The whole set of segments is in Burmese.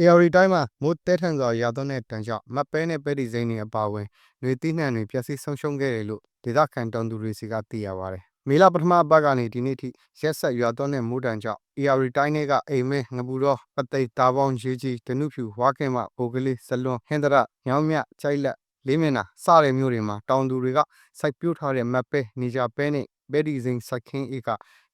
AR တိုင်းမှာမိုးတဲထန်စွာရွာသွန်းတဲ့တန်ကြောင့်မတ်ပဲနဲ့ပဲဒီစိမ်းတွေအပါအဝင်နှွေသီးနှံတွေပျက်စီးဆုံးရှုံးခဲ့တယ်လို့ဒေသခံတောင်သူတွေစီကသိရပါတယ်။မေလပထမအပတ်ကနေဒီနေ့ထိရက်ဆက်ရွာသွန်းတဲ့မိုးတန်ကြောင့် AR တိုင်းတွေကအိမ်မဲငပူတော့ပသိမ်တာပေါင်းရေးကြီးဒနုဖြူဝါကင်မဘိုကလေးစလွန်ဟင်္ဒရညောင်းမြကြိုက်လက်လေးမျက်နှာစတဲ့မြို့တွေမှာတောင်သူတွေကစိုက်ပျိုးထားတဲ့မတ်ပဲနေကြပဲနဲ့ပဲဒီစိမ်းစိုက်ခင်းဧက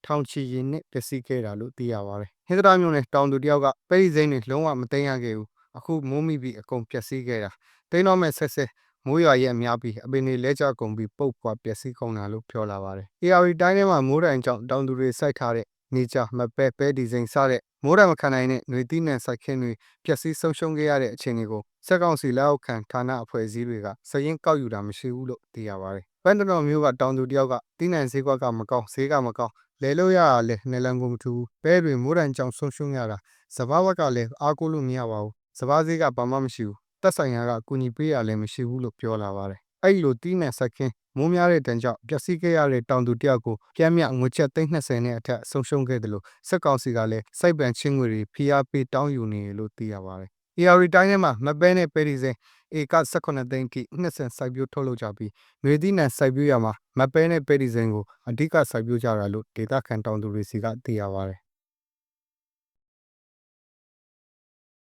ထောင်ချီရင်နဲ့ပျက်စီးခဲ့တာလို့သိရပါတယ်။ဟင်္ဒရာမြို့နယ်တောင်သူတယောက်ကပဲဒီစိမ်းတွေလုံးဝမသိမ်းရခဲ့ဘူး။အခုမိုးမိပြီးအကုန်ပျက်စီးခဲ့တာ။တိန်းတော့မဲ့ဆက်ဆက်မိုးရွာရဲ့အများပြီးအပင်တွေလဲကျကုန်ပြီးပုတ်ပွားပျက်စီးကုန်တာလို့ပြောလာပါတယ်။ AR တိုင်းထဲမှာမိုးတိုင်ကြောင့်တောင်သူတွေစိုက်ထားတဲ့နေကြမပဲပဲဒီစိမ်းစတဲ့မိုးတိုင်မခံနိုင်တဲ့ຫນွေသီးနှံစိုက်ခင်းတွေပျက်စီးဆုံးရှုံးခဲ့ရတဲ့အခြေအနေကိုစက်ကောင်စီလက်အောက်ခံဌာနအဖွဲ့အစည်းတွေကစရင်ကောက်ယူတာမရှိဘူးလို့သိရပါတယ်။ပန်းတတော်မျိုးကတောင်သူတယောက်ကတီးနှံဈေးကွက်ကမကောင်းဈေးကမကောင်း လဲလို့ရရလဲနယ်လန်ကိုမထူဘူးပဲတွေမိုးတိုင်ကြောင့်ဆုံးရှုံးရတာစဘာဝကလည်းအားကိုးလို့မရပါဘူးစဘာဈေးကဘာမှမရှိဘူးတက်ဆိုင်ရာကကူညီပေးရလည်းမရှိဘူးလို့ပြောလာပါတယ်အဲ့လိုတီးနှံဆက်ခင်းမိုးများတဲ့တန်ကြောင့်ပျက်စီးခဲ့ရတဲ့တောင်သူတယောက်ကိုပြန်မြငွေချက်320နဲ့အထက်ဆုံးရှုံးခဲ့တယ်လို့စက်ကောင်စီကလည်းစိုက်ပန်ချင်းငွေတွေဖိအားပေးတောင်းယူနေတယ်လို့သိရပါတယ် AR တိုင်းထဲမှာမပဲနဲ့ပဲဒီစိမ်းဧက18သိန်းထိနှစ်ဆန်စိုက်ပျိုးထုတ်လုပ်ကြပြီးမြေသီးနှံစိုက်ပျိုးရမှာမပဲနဲ့ပဲဒီစိမ်းကို အဓိကစိုက်ပျိုးကြတာလို့ ဒေသခံတောင်သူတွေစီက သိရပါတယ်